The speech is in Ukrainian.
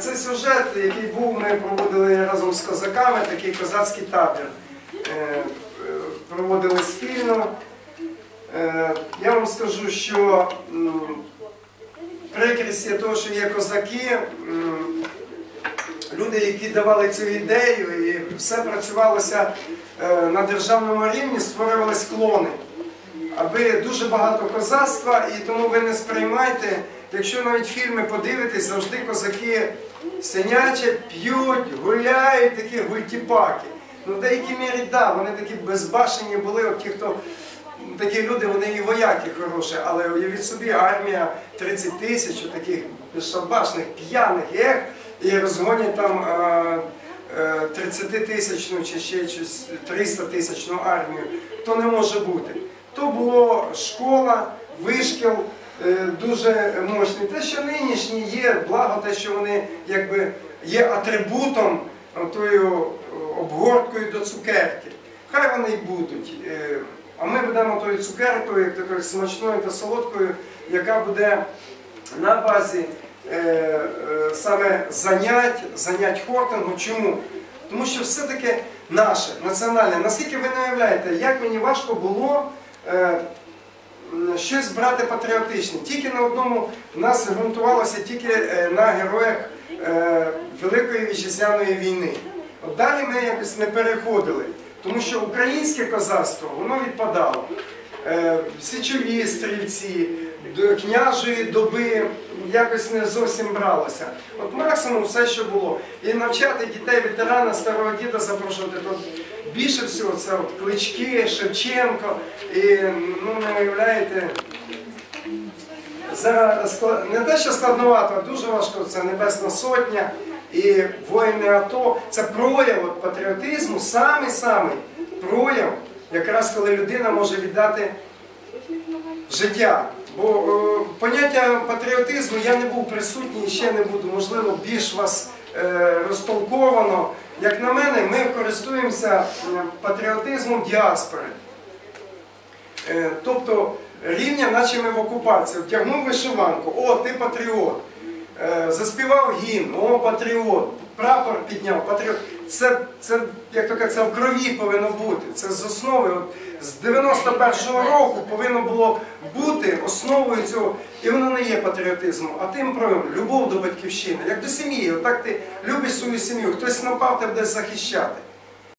Це сюжет, який був, ми проводили разом з козаками, такий козацький табір. Е, Проводили спільно. Е, Я вам скажу, що прикрість є того, що є козаки, люди, які давали цю ідею, і все працювалося е, на державному рівні, створювались клони. Аби дуже багато козацтва, і тому ви не сприймайте, якщо навіть фільми подивитесь, завжди козаки синячать, п'ють, гуляють, такі гультіпаки. Ну, в деякій мірі, да, вони такі безбашені були, от ті, хто такі люди, вони і вояки хороші, але уявіть собі, армія 30 тисяч таких безшабашних, п'яних ех, і розгонять там е, е, 30 тисячну чи ще щось 300 тисячну армію, то не може бути. То була школа, вишкіл е, дуже мощний. Те, що нинішні є, благо те, що вони якби є атрибутом, тою е, обгорткою до цукерки. Хай вони й будуть. Е, А ми будемо тою цукеркою, як такою смачною та солодкою, яка буде на базі е, е, саме занять, занять хортингу. Чому? Тому що все-таки наше національне, наскільки ви не уявляєте, як мені важко було щось брати патріотичне. Тільки на одному нас ґрунтувалося тільки е, на героях е, Великої вітчизняної війни. От далі ми якось не переходили, тому що українське козацтво воно відпадало. Е, Січові стрільці, княжої доби якось не зовсім бралося. От максимум все, що було. І навчати дітей ветерана старого діда запрошувати тут більше всього це от клички, Шевченко. І ну не уявляєте. Зараз не те, що складновато, а дуже важко. Це Небесна Сотня і воїни АТО. Це прояв от патріотизму, самий самий прояв, якраз коли людина може віддати життя. Бо е, поняття патріотизму я не був присутній ще не буду, можливо, більш вас е, розтолковано. Як на мене, ми користуємося е, патріотизмом діаспори. Е, Тобто рівня, наче ми в окупації. Втягнув вишиванку, о, ти патріот. Е, Заспівав гімн, о, патріот. Прапор підняв, патріот. Це, це, як то кажуть, це в крові повинно бути. Це з основи. От, з 91-го року повинно було бути основою цього. І воно не є патріотизмом, а тим проявом любов до батьківщини, як до сім'ї. Отак ти любиш свою сім'ю, хтось напав, тебе буде захищати.